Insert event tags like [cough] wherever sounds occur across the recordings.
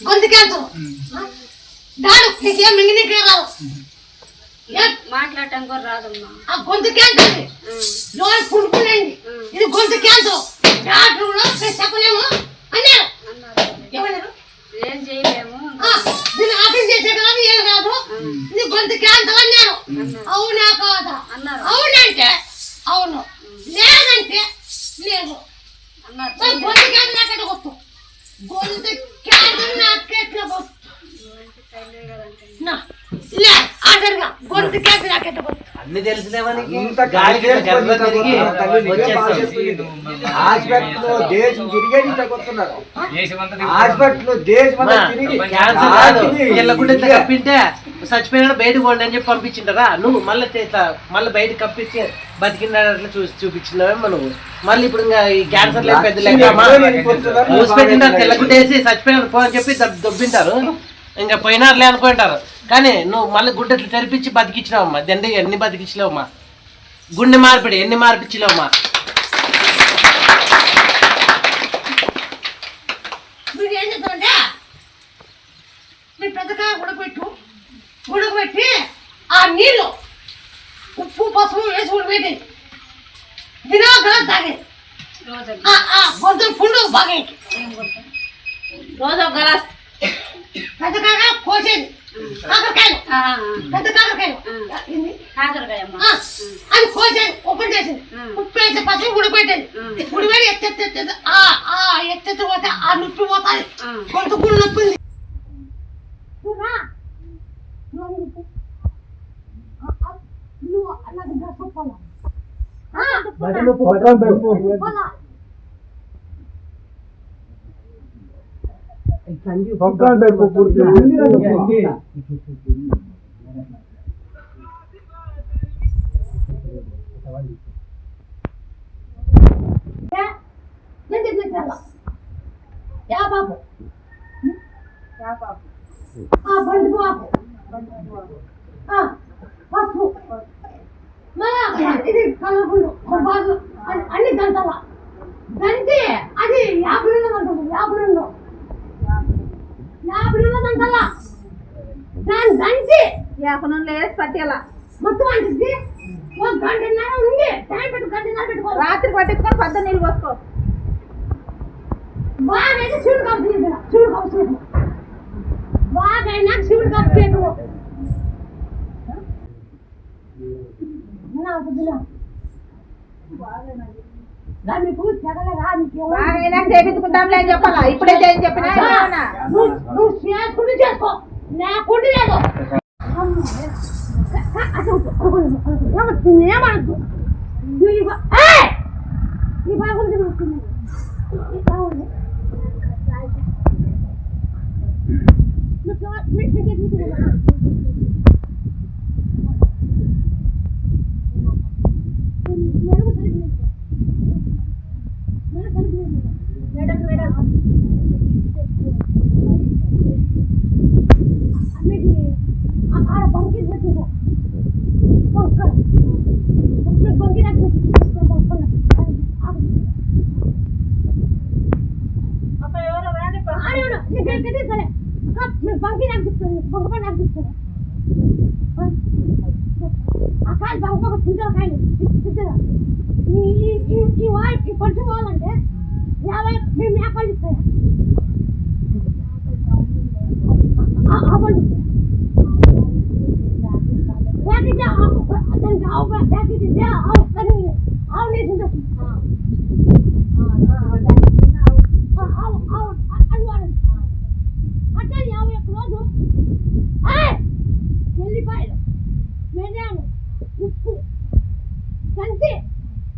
గొంతు క్యాన్సర్ దాడు నీకేం మింగి నీకే ఏ, మాట్లాడటం కూడా రాదమ్మా. ఆ గొంతు క్యాన్సర్ ఇది. లోన్ పుడుకునేది ఇది గొంతు క్యాన్సర్ డాక్టర్ కూడా చెప్పలేము. అన్నారు. ఏమన్నారు ఏం చేయలేము. ఆ, దీన్ని ఆపరేషన్ చేసే ఏం రాదు. ఇది గొంతు క్యాన్సర్ అన్నారు. అవునా కాదా? అన్నారు. అవునంటే ఇండియా. కప్పింటే చచ్చిపోయినాడు బయటకు పోండి అని చెప్పి పంపించింటారా నువ్వు మళ్ళీ మళ్ళీ బయటకు కప్పించి బతికినాడట్లా చూసి చూపించినావేమో నువ్వు. మళ్ళీ ఇప్పుడు ఇంకా ఈ క్యాన్సర్ లేదు పెద్ద లెక్క. అమ్మా. మూసి పెట్టింటారు తెల్లగుడ్డేసి చచ్చిపోయినాడు పో అని చెప్పి దబ్- దొబ్బింటారు. ఇంకా పోయినారులే అనుకుంటారు కానీ నువ్వు మళ్ళీ గుడ్డ ఇట్లా తెరిపించి బతికించినావమ్మా దండి ఎన్ని బతికించలేవమ్మా గుండె మార్పిడి ఎన్ని మార్పించలేవమ్మా మీరు ఏం పెద్దగా ఉడకబెట్టు ఉడకబెట్టి ఆ నీళ్ళు ఉప్పు పసుపు వేసి ఉడకబెట్టి దినోగర తాగే. గొంతులు పుండు బాగా రోజు ఒక గ్లాస్ పెద్ద కాక కోసేది. కాకరకాయలు ఆ, పెద్ద కాకరకాయలు అది కోసేది ఓపెన్ చేసింది. ఉప్పు వేసి పసుపు ఉడకబెట్టేది ఉం. ఉడకబెట్టి ఎత్తెత్తి ఆ ఆ ఎత్తెత్తి పోతే ఆ నొప్పి పోతుంది. కూడా నొప్పి? నువ్వు నాకు డ్రెస్ ఒప్పాలా? ఆ, ఒప్పాలా? ఏ? ఏం చెప్పినట్టు యా బాబు ఆ బండి బాబు ఆ, పసుపు మళ్ళా ఇది కలర్ఫుల్ బాగు అన్ని దంతాల దంచి అది యాభై రెండు దంతాలు యాభై రెండు యాభై రెండు దంతాల దాన్ని దంచి యాపనం లేదు పట్టేలా. మొత్తం అంటింది ఉంది టైం పెట్టు గంటన్నర పెట్టుకో. రాత్రి పట్టించుకొని పద్ద నీళ్ళు పోసుకో. బాగా అయితే శివుడు కాపు తీయదు శివుడు కాపు చేయదు బాగా అయినా శివుడు కాపు చేయదు మీకు తెగలరా నీకు బాగా అయినా చేపించుకుంటాంలే అని చెప్పాలా? ఇప్పుడే చెప్పినా? నువ్వు చేసుకుంటూ చేసుకో. లేకుండా లేదు. ఏమనద్దు ఈ బాగుంది మేడం మేడం అన్నిటి ఆడ బంకి పెట్టిపో బంక బంకి నాకు అక్క ఎవరో రాని పా. ఆడేవాడు నీకు ఎక్కడే సరే మీరు బంకి నాకు చెప్తాను బంక పని నాకు చెప్తాను ఆ కాయలు బంక ఒక చింతల కాయలు చింతల ఈ ఈ- ఈ ఈ వాయి ఈ కొంచెం పోవాలంటే యాభై మేము మేకాలు ఇస్తాయా ఆ బండి ప్యాకెట్ దానికి ఆవు ప్యాకెట్ ఇస్తే ఆవు అది ఆవు వేసింది ఆవు ఆవు అది వాడండి అట్లా యాభై ఒక్క రోజు ఏయ్! ఎల్లిపాయలు మిరియాలు ఉప్పు కంచి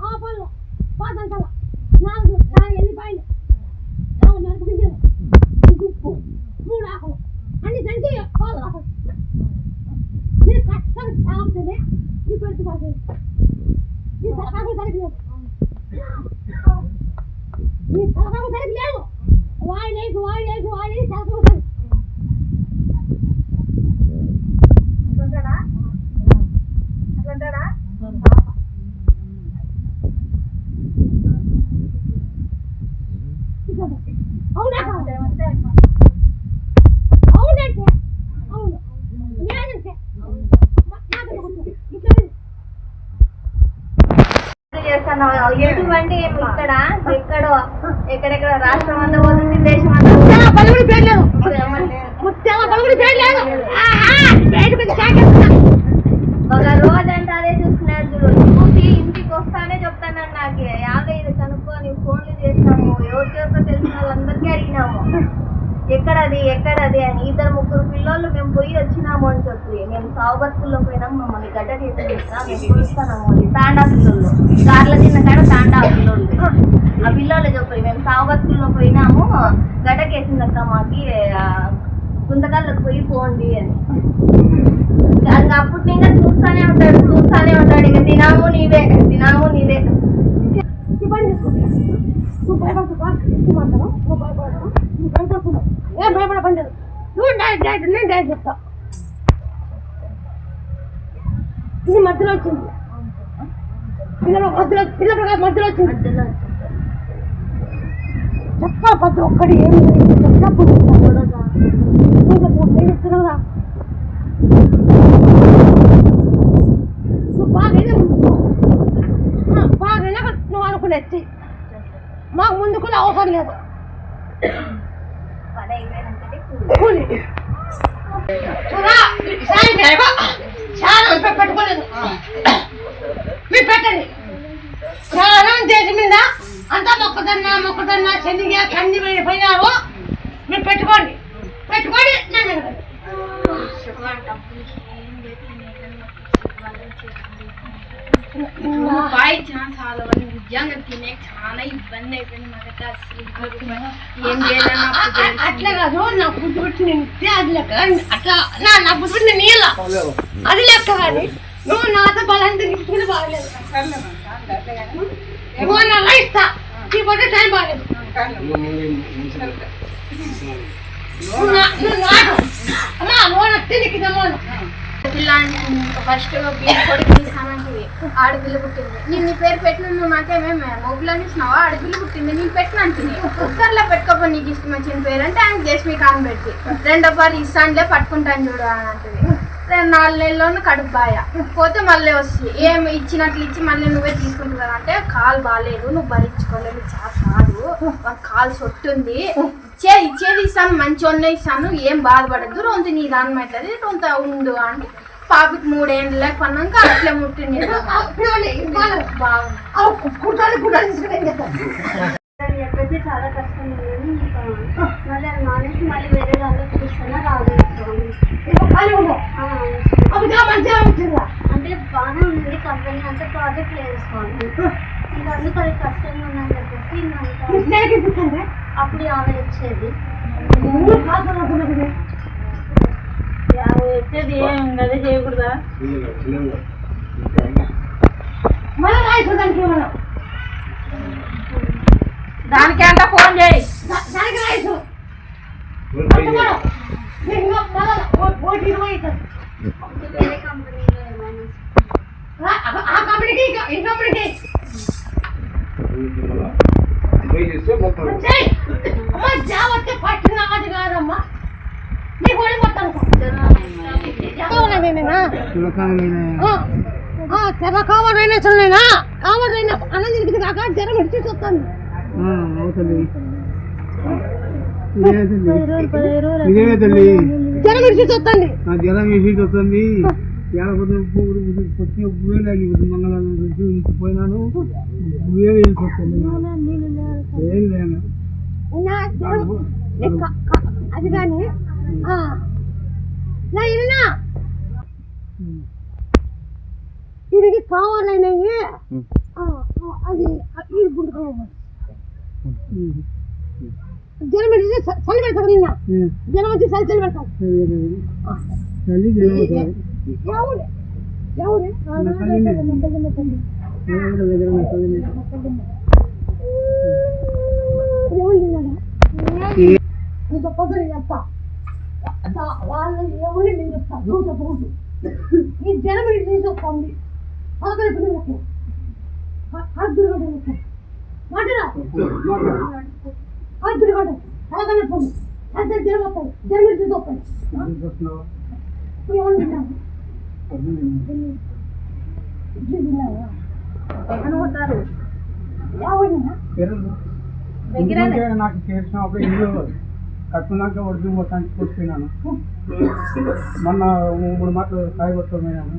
ఆపలు పాతంతల నాలుగు నాలుగు ఎల్లిపాయలు నాలుగు మిరప గింజలు ఉప్పు మూడు ఆకులు అన్ని కంచి పాలు ఆకులు మీరు కష్టం సాగుతుంది ఈ పెట్టుకోవాలి ఈ తలకాకు సరిగ్గా లేదు ఈ తలకాకు సరిగ్గా లేదు వాయి లేదు వాయి లేదు వాయి లేదు తలకాకు సరిగ్గా అట్లుంటాడా? అట్లుంటాడా? అవునా కాదా? ఏమంటే అంటే ఏమో ఇక్కడ ఎక్కడో ఎక్కడెక్కడ? రాష్ట్రం అంతా పోతుంది దేశం అంతా. ఒక రోజు అంటే అదే చూస్తున్నాడు చూడు. చూసి ఇంటికి వస్తానే చెప్తాను నాకు. యాభై ఇది కనుక్కొని ఫోన్లు చేసినాము ఎవరికెవరికో తెలిసిన వాళ్ళందరికీ అడిగినాము. ఎక్కడది ఎక్కడది అని. ఇద్దరు ముగ్గురు పిల్లలు మేము పోయి వచ్చినాము అని చెప్పి. మేము సావుబతుల్లో పోయినాం మమ్మల్ని గడ్డ చేసిన మేము పిలుస్తున్నాము అని. తాండా పిల్లలు కార్ల తిన్న కాడ తాండా పిల్లలు ఆ పిల్లలు చెప్పి మేము సావుబతుల్లో పోయినాము. గడ్డకేసిందక్క మాకి గుంతకాళ్ళకి పోయి పోండి అని ఇంకా అప్పుడు ఇంకా చూస్తానే ఉంటాడు చూస్తానే ఉంటాడు. ఇక తినాము నీవే తినాము నీవే. ఈ పని చేసుకో. నువ్వు భయపడుతున్నా ఎక్కువ మాట్లాడు నువ్వు భయపడవు నువ్వు భయపడుతున్నావు ఏం భయపడ పని లేదు నువ్వు డైరెక్ట్ డైరెక్ట్ నేను డైరెక్ట్ చెప్తా. ఇది మధ్యలో వచ్చింది. పిల్లల మధ్యలో పిల్లల మధ్యలో వచ్చింది. చెప్పాలి ప్రతి ఒక్కడి ఏమి చెప్పు నువ్వు చెప్పు నువ్వు బాగా నువ్వు అనుకునేది మాకు ముందు కూడా అవసరం లేదు కూలి. చూడా చేయవా? చాలా పె- పెట్టుకోలేదు మీరు పెట్టండి చాలా చేసి మీద అంతా మొక్కదన్నా శనిగా కంది పోయినారు మీరు పెట్టుకోండి. పెట్టుకోండి చాలా చాలా మంది నిజంగా తినే చాలా ఇబ్బంది అయిపోయింది మాకైతే అసలు. ఏం చేయాలని అట్లా కాదు నా బుద్ధి పెట్టి నేను ఇస్తే అది లెక్క అట్లా నా నా బుద్ధి పెట్టి నేను ఇయ్యాల అది లెక్క కానీ నువ్వు నాతో బలంతా గిఫ్ట్ బాగలేదు. ఇస్తా నీ పట్ల టైం బాగలేదు. నువ్వు పిల్ల ఫస్ట్ బీర్ కొడుకు తీసానంటివి ఆడపిల్ల పుట్టింది నేను నీ పేరు పెట్టిన నాకేమే నాకేమేమే మొగ్గులని ఇచ్చినావా ఆడపిల్ల పుట్టింది నేను పెట్టిన పెట్టినంటిని కుక్కర్లో పెట్టుకోపో నీకు ఇష్టం వచ్చిన పేరు అంటే ఆయన జస్మి కాన్ పెట్టి రెండో పారి ఇస్తానులే పట్టుకుంటాను చూడు అని అంటది రెండు నాలుగు నెలల్లోనూ కడుపు బాయ పోతే మళ్ళీ వస్తుంది. ఏం ఇచ్చినట్లు ఇచ్చి మళ్ళీ నువ్వే తీసుకుంటున్నావు అంటే కాలు బాగాలేదు నువ్వు భరించుకోలేదు చాలా కాదు. వాడి కాలు సొట్టుంది. ఇచ్చే ఇచ్చేది ఇస్తాను మంచి ఇస్తాను ఏం బాధపడద్దు. రొంత నీ దాని అవుతుంది రొంత ఉండు అంటే. పాపకి మూడేళ్ళు పన్నాక అట్లే ముట్టింది [laughs] బాగుంది. చెప్పేసి చాలా కష్టం ఉంది. ఇంకా మళ్ళీ అది మానేసి మళ్ళీ వేరే దాంట్లో చూస్తున్నా రాలేదు వచ్చిందా అంటే బాగానే ఉంది కంపెనీ అంటే ప్రాజెక్ట్ వేసుకోవాలి ఇంకా అందుకు అది కష్టంగా ఉందని చెప్పేసి ఇంకా అంతా అప్పుడు యాభై వచ్చేది యాభై వచ్చేది ఏం అదే చేయకూడదా? మళ్ళీ దానికి దానికి అంట ఫోన్ చేయి. కాదమ్మా. నీ కూడా మొత్తం. తెర కావాలైనా చూడలేనా కావాలైనా అన్నం తిరిగి కాక జ్వరం ఇచ్చి చూస్తాను ఇదేమే తల్లి వేలు ఆగిపోతుంది మంగళవారం నుంచి పోయినాను ఏం లేను క- అది కానీ దీనికి కావాలైనవి అది ఇది గుండు కావాలి జ్వరం పెడితే చలి పెడతారు నిన్న జ్వరం వచ్చి చలి చలి పెడతారు జలం అవుతుంది ఎవరు ఇంత చెప్తా వాళ్ళు నేను చెప్తా నువ్వు చెప్పకూడదు ఈ జనం ఇంటి నుంచి వస్తుంది పదకొండు ఇప్పుడు ముఖ్యం నాకు చేసినప్పుడు ఇల్లు కట్టుకున్నాక వడ్డీ మొత్తానికి కూర్చున్నాను మొన్న మూడు మాటలు సాయి కొట్టుకున్నాను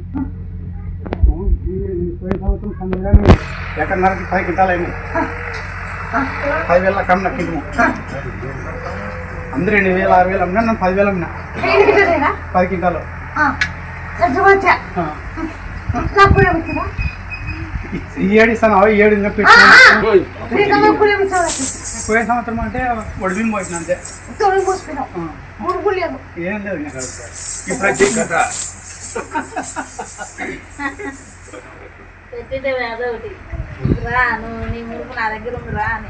ఎక్కడన్నరకి సంవత్సరం సందర్భంగా పది కింటాలైనాయి పది వేల కమ్మిన కింటము అందరూ రెండు వేలు ఆరు వేలు అమ్మినా నన్ను పదివేలు అమ్మినా పది కింటాలు ఈ ఏడు ఇస్తాను ఈ ఏడు ఇంకా పెట్టుకున్నాను పోయిన సంవత్సరం అంటే వడ్డీ పోయిన అంతే ఏం లేదు ఇప్పుడు వచ్చి కదా పెట్టితే అదొకటి రా నువ్వు నీ మురుకు నా దగ్గర ఉంది రా అని.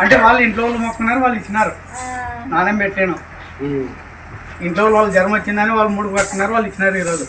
అంటే వాళ్ళు ఇంట్లో వాళ్ళు మొక్కున్నారు వాళ్ళు ఇచ్చినారు. నానేం పెట్టాను. ఇంట్లో వాళ్ళు జ్వరం వచ్చిందని వాళ్ళు మూడు కట్టుకున్నారు వాళ్ళు ఇచ్చినారు ఈరోజు.